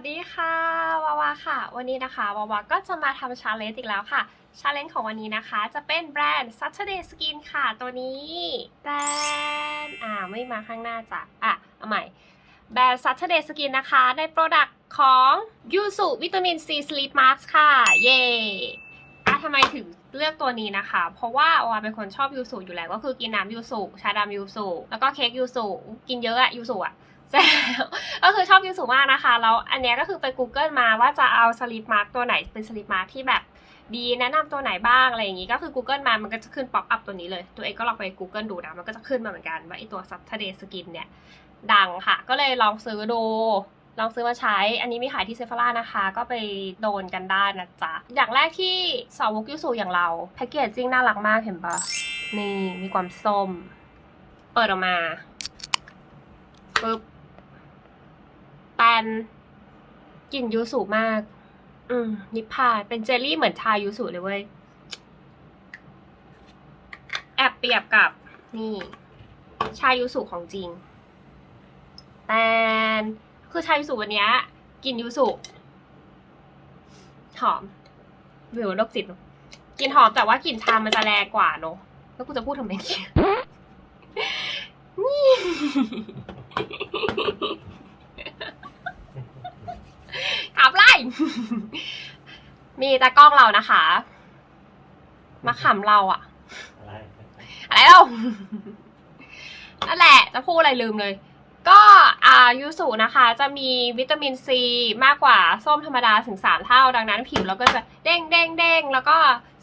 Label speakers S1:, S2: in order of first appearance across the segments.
S1: สดีค่ะวาวาค่ะ วันนี้นะคะวาวาก็จะมาทำชาเลนจ์อีกแล้วค่ะชาเลนจ์ของวันนี้นะคะ จะเป็นแบรนด์ Saturday Skin ค่ะ ตัวนี้แบรนด์อ่าไม่มาข้างหน้าจ้ะอะเอาใหม่ แบรนด์ Saturday Skin นะคะ ในโปรดักต์ของยูสุวิตามิน C Sleep Mask ค่ะ เย่อะทำไมถึงเลือกตัวนี้นะคะ เพราะว่าวาเป็นคนชอบยูสุอยู่แล้วก็คือกินน้ำยูสุชาดำยูสุแล้วก็เค้กยูสุกินเยอะอะยูสุอะ ซ่ก็คือชอบยูสุมากนะคะแล้วอันเนี้ยก็คือไป Google มาว่าจะเอาสลิปมาร์กตัวไหนเป็นสลิปมาร์กที่แบบดีแนะนำตัวไหนบ้างอะไรอย่างงี้ก็คือ Google มามันก็จะขึ้นป๊อปอัพตัวนี้เลย ตัวเองก็ลองไป Google ดูนะมันก็จะขึ้นมาเหมือนกันว่าไอตัว Saturday Skin เนี่ย ดังค่ะ ก็เลยลองซื้อดูลองซื้อมาใช้ อันนี้มีขายที่เซฟ h ร่านะคะ ก็ไปโดนกันได้นะจ๊ะ อย่างแรกที่สาวกยูสุอย่างเรา แพคเกจจิ้งน่ารักมากเห็นปะนี่มีความส้ม เปิดออกมาปึ๊บ นกลิ่นยูสุมาก อืม นิพพานเป็นเจลลี่เหมือนชายูสุเลยเว้ย แอบเปรียบกับนี่ ชายูสุของจริง แตนคือชายูสุวันเนี้ยกลินยูสุหอมวิวโรคจิตเนอะกลินหอมแต่ว่ากลิ่นชามันจะแรงกว่าเนอะแล้วกูจะพูดทำไมเนี่ยนี่ ขับไล่ มีตากล้องเรานะคะ มาขำเราอะ
S2: อะไร
S1: อะไรเล่านั่นแหละจะพูดอะไรลืมเลย ก็อ่ายูสุนะคะ จะมีวิตามินซีมากกว่าส้มธรรมดาถึง 3 เท่า ดังนั้นผิวเราก็จะเด้งเด้งเด้งแล้วก็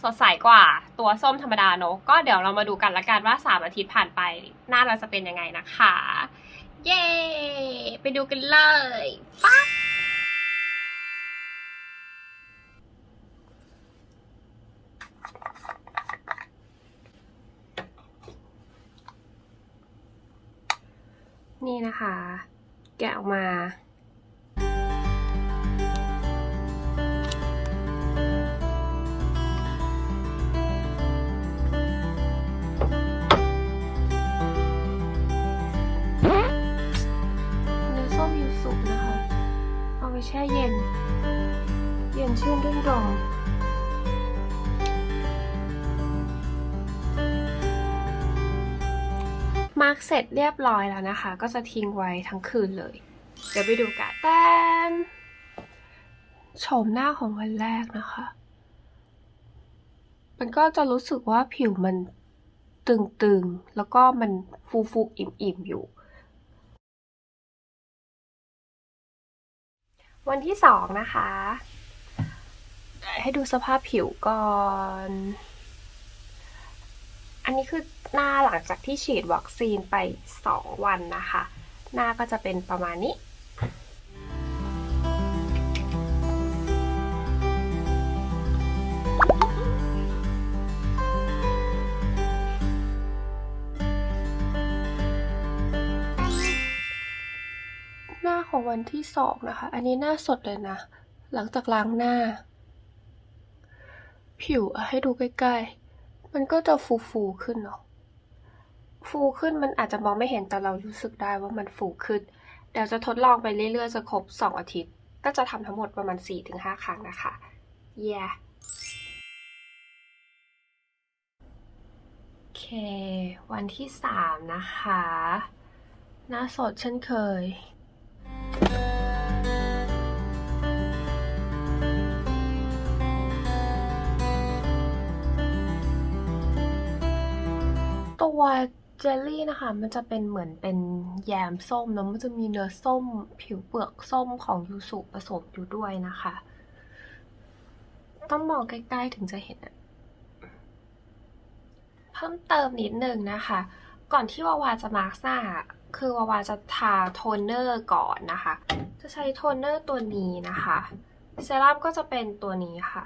S1: สดใสกว่าตัวส้มธรรมดาเนอะก็เดี๋ยวเรามาดูกันละกันว่า 3 อาทิตย์ผ่านไป หน้าเราจะเป็นยังไงนะคะ เย้ ไปดูกันเลยปั๊บ นี่นะคะ แกะออกมา เนื้อส้มยูสุนะคะ เอาไปแช่เย็น เย็นชื่นรื่นรม มาร์กเสร็จเรียบร้อยแล้วนะคะ ก็จะทิ้งไว้ทั้งคืนเลย เดี๋ยวไปดูกันแตนโฉมหน้าของวันแรกนะคะ มันก็จะรู้สึกว่าผิวมันตึงๆ แล้วก็มันฟูๆ อิ่มๆ อยู่ วันที่สองนะคะ ให้ดูสภาพผิวก่อน อันนี้คือหน้าหลังจากที่ฉีดวัคซีนไป 2 วันนะคะ หน้าก็จะเป็นประมาณนี้หน้าของวันที่สองนะคะ อันนี้หน้าสดเลยนะ หลังจากล้างหน้า ผิวให้ดูใกล้ๆ มันก็จะฟูๆขึ้นเนาะฟูขึ้นมันอาจจะมองไม่เห็นแต่เรารู้สึกได้ว่ามันฟูขึ้น เดี๋ยวจะทดลองไปเรื่อยๆจะครบ 2 อาทิตย์ ก็จะทำทั้งหมดประมาณ 4-5 ครั้งนะคะเย้โอเค วันที่ 3 นะคะ หน้าสดเช่นเคย ตัวเจลลี่นะคะ มันจะเป็นเหมือนเป็นแยมส้มแล้วมันจะมีเนื้อส้ม ผิวเปลือกส้มของยูสุผสมอยู่ด้วยนะคะ ต้องมองใกล้ๆถึงจะเห็นอะเพิ่มเติมนิดนึงนะคะ ก่อนที่วาวาจะมาร์กหน้า คือวาวาจะทาโทนเนอร์ก่อนนะคะ จะใช้โทนเนอร์ตัวนี้นะคะเซรั่มก็จะเป็นตัวนี้ค่ะ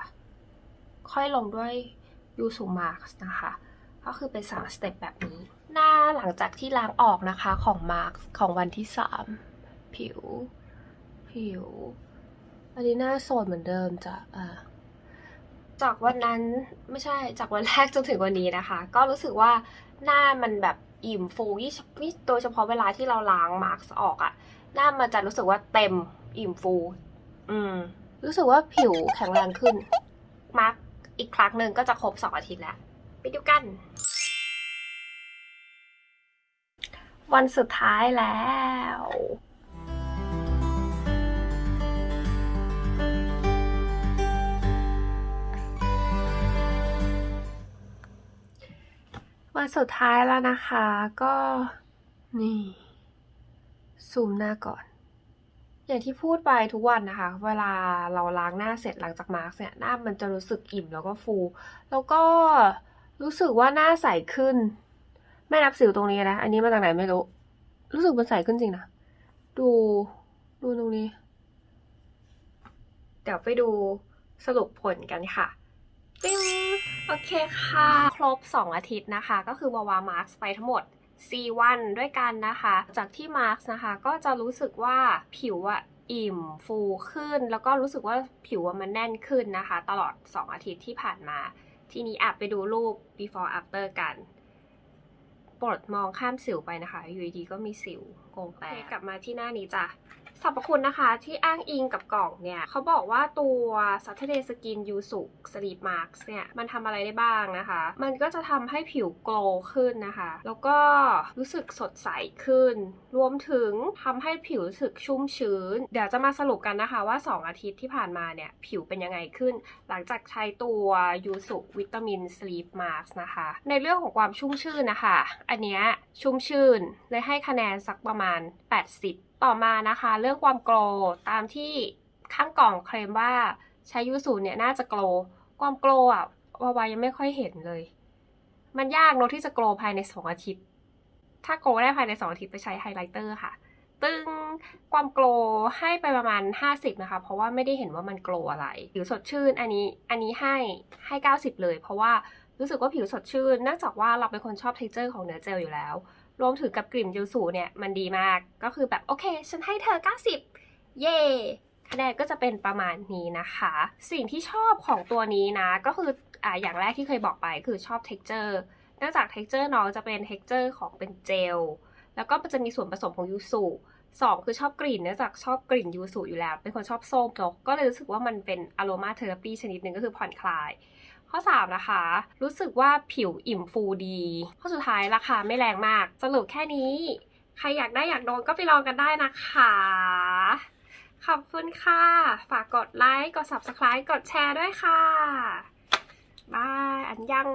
S1: ค่อยลงด้วยยูสุมาร์กนะคะ ก็คือเป็นสามสเต็ปแบบนี้ หน้าหลังจากที่ล้างออกนะคะของมาร์กของวันที่สามผิว ผิว อันนี้หน้าโสดเหมือนเดิมจะอ่าจากวันนั้นไม่ใช่จากวันแรกจนถึงวันนี้นะคะ ก็รู้สึกว่าหน้ามันแบบอิ่มฟูยิ่โดยเฉพาะเวลาที่เราล้างมาร์กออกอะหน้ามันจะรู้สึกว่าเต็มอิ่มฟู อืม รู้สึกว่าผิวแข็งแรงขึ้นมาร์กอีกครั้งหนึ่งก็จะครบสองอาทิตย์แล้ว ไปดูกัน วันสุดท้ายแล้ววันสุดท้ายแล้วนะคะก็นี่ ซูมหน้าก่อน อย่างที่พูดไปทุกวันนะคะ เวลาเราล้างหน้าเสร็จหลังจากมาร์กเนี่ยหน้ามันจะรู้สึกอิ่มแล้วก็ฟู แล้วก็ รู้สึกว่าหน้าใสขึ้น ไม่นับสิวตรงนี้นะ อันนี้มาจากไหนไม่รู้ รู้สึกมันใสขึ้นจริงนะ ดู ดูตรงนี้ เดี๋ยวไปดูสรุปผลกันค่ะปิ้งโอเคค่ะ ครบ 2 อาทิตย์นะคะ ก็คือวาวามาร์กไปทั้งหมด 4 วันด้วยกันนะคะ จากที่มาร์กนะคะก็จะรู้สึกว่าผิวอะอิ่มฟูขึ้น แล้วก็รู้สึกว่าผิวมันแน่นขึ้นนะคะ ตลอด 2 อาทิตย์ที่ผ่านมา ทีนี้อะไปดูรูป before after กัน ปรดมองข้ามสิวไปนะคะ อยู่ดีๆก็มีสิวโกงแตกกลับมาที่หน้านี้จ้ะสรรพคุณนะคะที่อ้างอิงกับกล่องเนี่ยเขาบอกว่าตัว Saturday Skin y u s u Sleep Mask เนี่ยมันทำอะไรได้บ้างนะคะ มันก็จะทำให้ผิวโกลว์ขึ้นนะคะ แล้วก็รู้สึกสดใสขึ้น รวมถึงทำให้ผิวรู้สึกชุ่มชื้น เดี๋ยวจะมาสรุปกันนะคะว่า 2 อาทิตย์ที่ผ่านมาเนี่ยผิวเป็นยังไงขึ้น หลังจากใช้ตัวยูสุวิตามินสลีปมาสนะคะ ในเรื่องของความชุ่มชื่นนะคะอันเนี้ยชุ่มชื่น เลยให้คะแนนสักประมาณ 80 ต่อมานะคะ เรื่องความโกล์ตามที่ข้างกล่องเคลมว่าใช้ยูสุเนี่ยน่าจะโกล์ความโกล์อะวาวายังไม่ค่อยเห็นเลย มันยากเนอะที่จะโกล์ภายใน 2 อาทิตย์ ถ้าโกล์ได้ภายใน 2 อาทิตย์ไปใช้ไฮไลท์เตอร์ค่ะ ตึงความโกล์ให้ไปประมาณ 50 นะคะ เพราะว่าไม่ได้เห็นว่ามันโกล์อะไรผิวสดชื่นอันนี้อันนี้ให้ให้ 90 เลย เพราะว่า รู้สึกว่าผิวสดชื่นเนื่องจากว่าเราเป็นคนชอบเท็กเจอร์ของเนื้อเจลอยู่แล้ว รวมถึงกับกลิ่นยูสุเนี่ยมันดีมาก ก็คือแบบโอเค ฉันให้เธอ 90 เย่คะแนนก็จะเป็นประมาณนี้นะคะ สิ่งที่ชอบของตัวนี้นะ ก็คืออ่าอย่างแรกที่เคยบอกไปคือชอบเท็กเจอร์เนื่องจากเท็กเจอร์น้องจะเป็นเท็กเจอร์ของเป็นเจล แล้วก็จะมีส่วนผสมของยูสุสองคือชอบกลิ่นเนื่องจากชอบกลิ่นยูสุอยู่แล้ว เป็นคนชอบส้มเนอะก็เลยรู้สึกว่ามันเป็นอโรมาเทอราปีชนิดหนึ่งก็คือผ่อนคลาย ข้อ 3 นะคะ รู้สึกว่าผิวอิ่มฟูดี ข้อสุดท้ายราคาไม่แรงมาก สรุปแค่นี้ ใครอยากได้อยากโดนก็ไปลองกันได้นะคะ ขอบคุณค่ะ ฝากกดไลค์ กด subscribe กดแชร์ด้วยค่ะบายอันยัง